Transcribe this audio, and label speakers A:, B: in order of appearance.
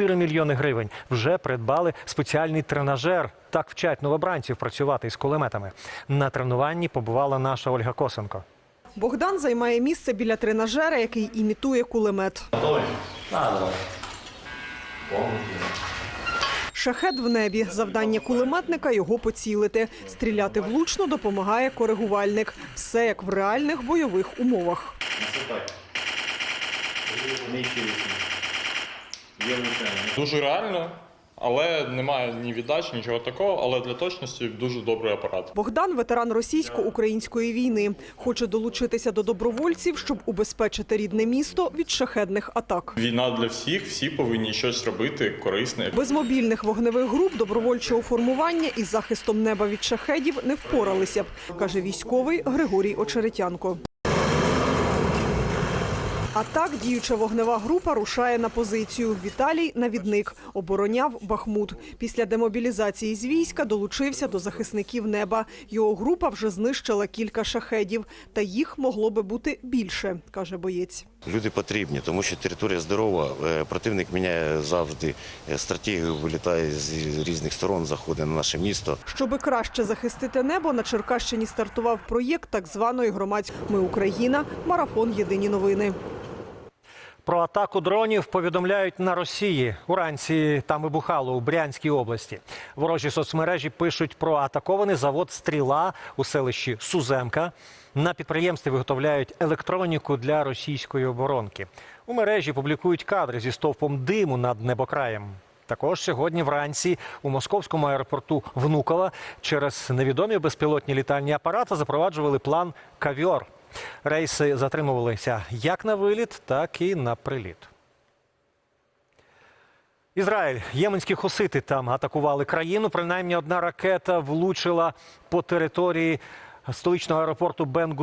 A: 4 мільйони гривень. Вже придбали спеціальний тренажер. Так вчать новобранців працювати із кулеметами. На тренуванні побувала наша Ольга Косенко.
B: Богдан займає місце біля тренажера, який імітує кулемет. Шахет в небі. Завдання кулеметника його поцілити. Стріляти влучно допомагає коригувальник. Все як в реальних бойових умовах.
C: Дуже реально, але немає ні віддач, нічого такого. Але для точності дуже добрий апарат.
B: Богдан ветеран російсько-української війни. Хоче долучитися до добровольців, щоб убезпечити рідне місто від шахедних атак.
C: Війна для всіх, всі повинні щось робити корисне.
B: Без мобільних вогневих груп добровольчого формування із захистом неба від шахедів не впоралися б, каже військовий Григорій Очеретянко. А так діюча вогнева група рушає на позицію. Віталій навідник обороняв Бахмут. Після демобілізації з війська долучився до захисників неба. Його група вже знищила кілька шахедів, та їх могло би бути більше, каже боєць.
D: Люди потрібні, тому що територія здорова. Е, Противник міняє завжди е, стратегію, вилітає з різних сторон, заходить на наше місто.
B: Щоби краще захистити небо, на Черкащині стартував проєкт так званої громадської «Ми Україна. Марафон Єдині новини.
A: Про атаку дронів повідомляють на Росії. Уранці там вибухало у Брянській області. Ворожі соцмережі пишуть про атакований завод Стріла у селищі Суземка. На підприємстві виготовляють електроніку для російської оборонки. У мережі публікують кадри зі стовпом диму над небокраєм. Також сьогодні вранці у московському аеропорту Внуково через невідомі безпілотні літальні апарати запроваджували план Кавіор. Рейси затримувалися як на виліт, так і на приліт. Ізраїль, єменські хусити там атакували країну. Принаймні одна ракета влучила по території столичного аеропорту Бен-Гуріон.